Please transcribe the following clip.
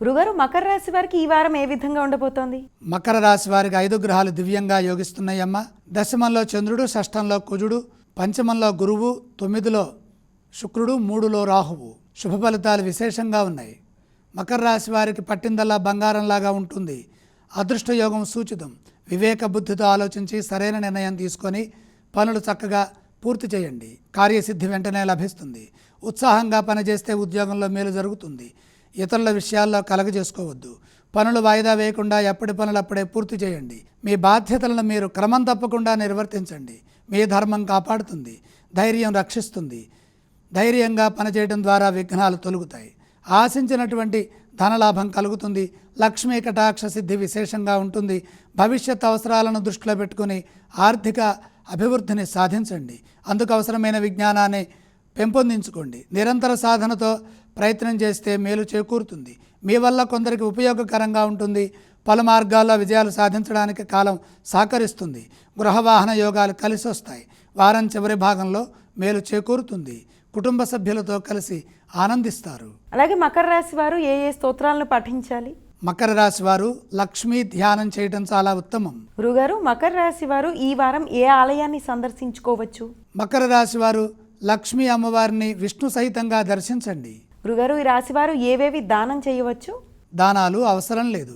గురుగారు మకర రాశి వారికి ఈ వారం ఏ విధంగా ఉండబోతోంది? మకర రాశి వారికి ఐదు గ్రహాలు దివ్యంగా యోగిస్తున్నాయమ్మ. దశమంలో చంద్రుడు షష్టంలో కుజుడు పంచమంలో గురువు తొమ్మిదిలో శుక్రుడు మూడులో రాహువు. శుభ ఫలితాలు విశేషంగా ఉన్నాయి. మకర రాశి వారికి పట్టిందల్లా బంగారంలాగా ఉంటుంది. అదృష్ట యోగం సూచితం. వివేక బుద్ధితో ఆలోచించి సరైన నిర్ణయం తీసుకొని పనులు చక్కగా పూర్తి చేయండి. కార్యసిద్ధి వెంటనే లభిస్తుంది. ఉత్సాహంగా పనిచేస్తే ఉద్యోగంలో మేలు జరుగుతుంది. ఇతరుల విషయాల్లో కలగజేసుకోవద్దు. పనులు వాయిదా వేయకుండా ఎప్పటి పనులు అప్పుడే పూర్తి చేయండి. మీ బాధ్యతలను మీరు క్రమం తప్పకుండా నిర్వర్తించండి. మీ ధర్మం కాపాడుతుంది. ధైర్యం రక్షిస్తుంది. ధైర్యంగా పనిచేయడం ద్వారా విఘ్నాలు తొలుగుతాయి. ఆశించినటువంటి ధనలాభం కలుగుతుంది. లక్ష్మీ కటాక్ష సిద్ధి విశేషంగా ఉంటుంది. భవిష్యత్ అవసరాలను దృష్టిలో పెట్టుకుని ఆర్థిక అభివృద్ధిని సాధించండి. అందుకు అవసరమైన విజ్ఞానాన్ని పెంపొందించుకోండి. నిరంతర సాధనతో ప్రయత్నం చేస్తే మేలు చేకూరుతుంది. మీ వల్ల కొందరికి ఉపయోగకరంగా ఉంటుంది. పలు మార్గాల్లో విజయాలు సాధించడానికి కాలం సహకరిస్తుంది. గృహవాహన యోగాలు కలిసి వస్తాయి వారం చివరి భాగంలో మేలు చేకూరుతుంది. కుటుంబ సభ్యులతో కలిసి ఆనందిస్తారు. అలాగే మకర రాశి వారు ఏ ఏ స్తోత్రాలను పఠించాలి మకర రాశి వారు లక్ష్మీ ధ్యానం చేయడం చాలా ఉత్తమం. గురుగారు మకర రాశి వారు ఈ వారం ఏ ఆలయాన్ని సందర్శించుకోవచ్చు? మకర రాశి వారు లక్ష్మీ అమ్మవారిని విష్ణు సహితంగా దర్శించండి. గురుగారు ఈ రాశి వారు ఏవేవి దానం చేయవచ్చు? దానాలు అవసరం లేదు.